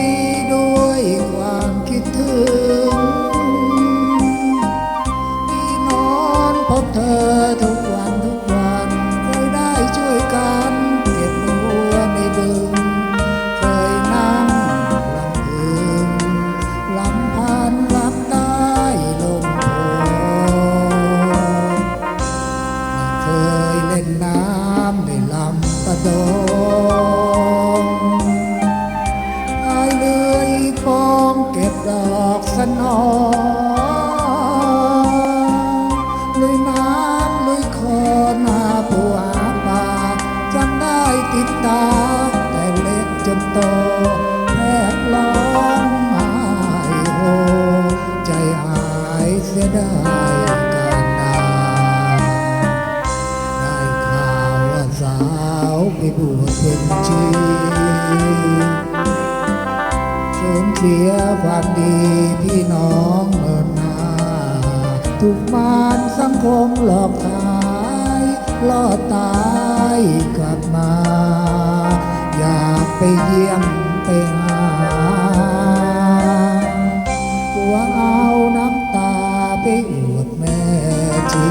ดีด้วยความคิดถึงที่นอนพบเธอทุกวันทุกวันเคยได้ช่วยกันเก็บหัวในดึงเคยนั่งลำพึงลำพันลำได้ลมโพไม่เคยเล่นน้ำในลำปะโด สนอลุยน้ำลุยคอหน้าปูหาปลาจำได้ติดตา แต่เล็กจนโตแทบร้องไห้โฮใจหายเสียไดายการดาได้ข่าวว่าสาวไปบวชเป็นชี สูญเสียความดีพี่น้องเมินมาถูกมารสังคมหลอกขายล่อตายกลับมา อยากไปเยี่ยมไปหาตัวเอาน้ำตาไปอวดแม่จี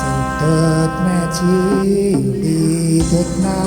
สุขเถิดแม่ชีดีเถิดนา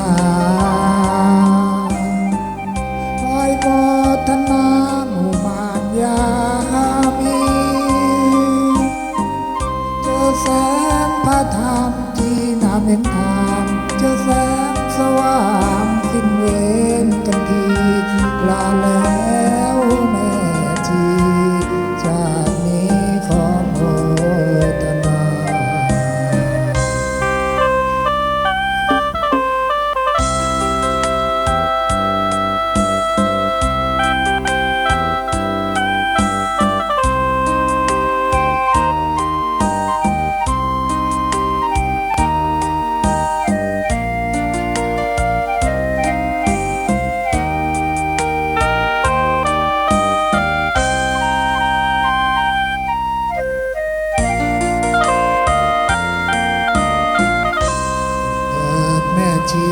ชี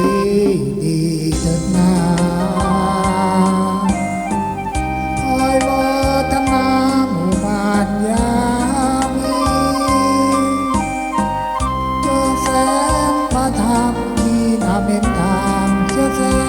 ดีเถิดนาคอยวัฒนาหมู่บ้านยามีเจอแสงพระธรรมที่ำเป็นทางเชื่อ